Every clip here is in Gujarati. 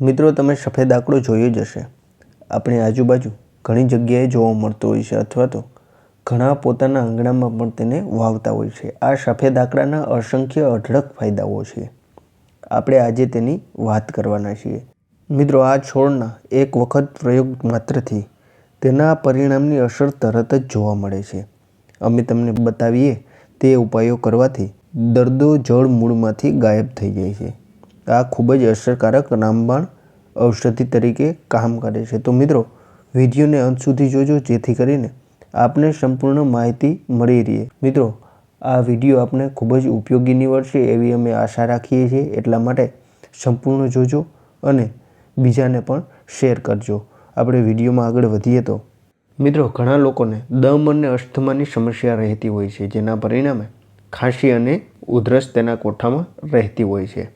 મિત્રો, તમે સફેદ આંકડો જોયો જ હશે. આપણી આજુબાજુ ઘણી જગ્યાએ જોવા મળતો હોય છે અથવા તો ઘણા પોતાના આંગણામાં પણ તેને વાવતા હોય છે. આ સફેદ આંકડાના અસંખ્ય અઢળક ફાયદાઓ છે. આપણે આજે તેની વાત કરવાના છીએ. મિત્રો, આ છોડના એક વખત પ્રયોગ માત્રથી તેના પરિણામની અસર તરત જ જોવા મળે છે. અમે તમને બતાવીએ તે ઉપાયો કરવાથી દર્દો જળ મૂળમાંથી ગાયબ થઈ જાય છે. આ ખૂબ જ અસરકારક રામબાણ ઔષધિ તરીકે કામ કરે છે. તો મિત્રો વિડીયોને અંત સુધી જોજો, જેથી કરીને આપને સંપૂર્ણ માહિતી મળી રહે. મિત્રો, આ વીડિયો આપને ખૂબ જ ઉપયોગી નીવડશે એવી અમે આશા રાખીએ છીએ. એટલા માટે સંપૂર્ણ જોજો અને બીજાને પણ શેર કરજો. આપણે વિડીયોમાં આગળ વધીએ તો, મિત્રો, ઘણા લોકોને દમ અને અસ્થમાની સમસ્યા રહેતી હોય છે, જેના પરિણામે ખાંસી અને ઉધરસ તેના કોઠામાં રહેતી હોય છે.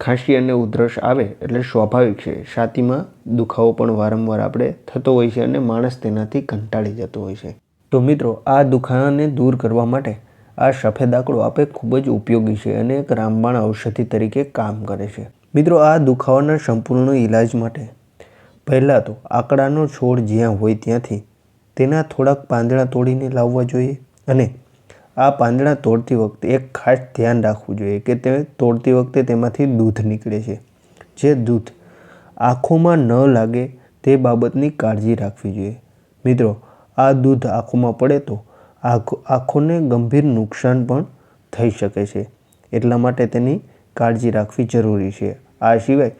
ખાંસી અને ઉધરસ આવે એટલે સ્વાભાવિક છે. છાતીમાં દુખાવો પણ વારંવાર આપણે થતો હોય છે અને માણસ તેનાથી કંટાળી જતો હોય છે. તો મિત્રો, આ દુખાવાને દૂર કરવા માટે આ સફેદ આંકડો આપે ખૂબ જ ઉપયોગી છે અને એક રામબાણ ઔષધિ તરીકે કામ કરે છે. મિત્રો, આ દુખાવાના સંપૂર્ણ ઈલાજ માટે પહેલાં તો આંકડાનો છોડ જ્યાં હોય ત્યાંથી તેના થોડાક પાંદડા તોડીને લાવવા જોઈએ અને આ પાંદડા તોડતી વખતે એક ખાસ ધ્યાન રાખવું જોઈએ કે તે તોડતી વખતે તેમાંથી દૂધ નીકળે છે. જે દૂધ આંખોમાં ન લાગે તે બાબતની કાળજી રાખવી જોઈએ. મિત્રો, આ દૂધ આંખોમાં પડે તો આંખો, આંખોને ગંભીર નુકસાન પણ થઈ શકે છે. એટલા માટે તેની કાળજી રાખવી જરૂરી છે. આ સિવાય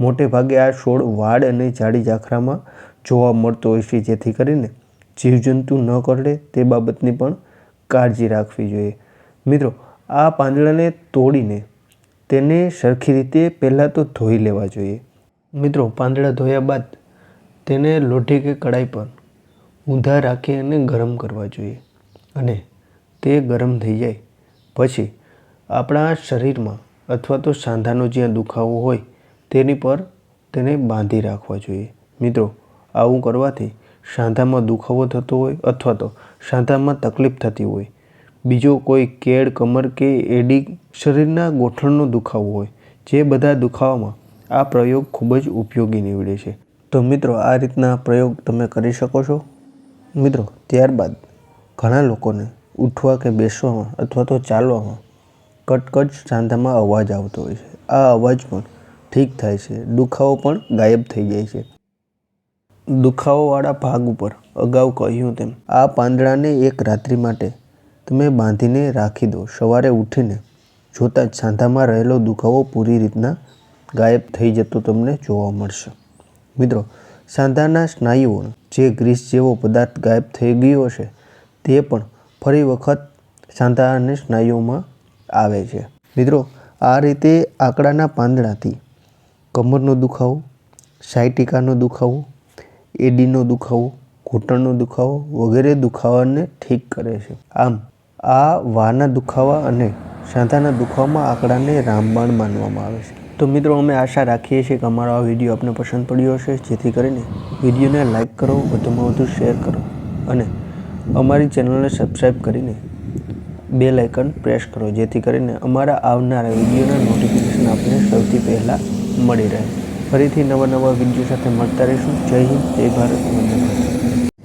મોટે ભાગે આ છોડ વાડ અને જાડી ઝાખરામાં જોવા મળતો હોય છે, જેથી કરીને જીવજંતુ ન કરડે તે બાબતની પણ કાળજી રાખવી જોઈએ. મિત્રો, આ પાંદડાને તોડીને તેને સરખી રીતે પહેલાં તો ધોઈ લેવા જોઈએ. મિત્રો, પાંદડા ધોયા બાદ તેને લોઢી કે કડાઈ પર ઊંધા રાખી અને ગરમ કરવા જોઈએ. અને તે ગરમ થઈ જાય. પછી આપણા શરીરમાં અથવા તો સાંધાનો જ્યાં દુખાવો હોય તેની પર તેને બાંધી રાખવા જોઈએ. મિત્રો, આવું કરવાથી સાંધામાં દુખાવો થતો હોય અથવા તો સાંધામાં તકલીફ થતી હોય. બીજો કોઈ કેળ, કમર કે એડી શરીરના ગોઠણનો દુખાવો હોય, જે બધા દુખાવામાં આ પ્રયોગ ખૂબ જ ઉપયોગી નીવડે છે. તો મિત્રો, આ રીતના પ્રયોગ તમે કરી શકો છો? મિત્રો, ત્યારબાદ ઘણા લોકોને ઉઠવા કે બેસવામાં અથવા તો ચાલવામાં કટકટ સાંધામાં અવાજ આવતો હોય છે. આ અવાજ પણ ઠીક થાય છે. દુખાવો પણ ગાયબ થઈ જાય છે. દુખાવાવાળા ભાગ ઉપર અગાઉ કહ્યું તેમ, આ પાંદડાને એક રાત્રિ માટે તમે બાંધીને રાખી દો. સવારે ઉઠીને જોતાં જ સાંધામાં રહેલો દુખાવો પૂરી રીતના ગાયબ થઈ જતો તમને જોવા મળશે. મિત્રો, સાંધાના સ્નાયુઓ જે ગ્રીસ જેવો પદાર્થ ગાયબ થઈ ગયો છે તે પણ ફરી વખત સાંધા અને સ્નાયુઓમાં આવે છે. મિત્રો, આ રીતે આંકડાના પાંદડાથી કમરનો દુખાવો, સાયટિકાનો દુખાવો એડીનો દુખાવો, ઘૂંટણનો દુખાવો વગેરે દુખાવાને ઠીક કરે છે. આમ, આ વાના દુખાવા અને સાંધાના દુખાવામાં આંકડાને રામબાણ માનવામાં આવે છે. તો મિત્રો, અમે આશા રાખીએ છીએ કે અમારો આ વીડિયો આપને પસંદ પડ્યો હશે, જેથી કરીને વિડીયોને લાઇક કરો, વધુમાં વધુ શેર કરો અને અમારી ચેનલને સબસ્ક્રાઈબ કરીને બે લાઇકન પ્રેસ કરો, જેથી કરીને અમારા આવનારા વિડીયોના નોટિફિકેશન આપને સૌથી પહેલાં મળી રહે. ફરીથી નવા નવા વીડિયો સાથે મળતા રહીશું. જય હિન્દ જય ભારત.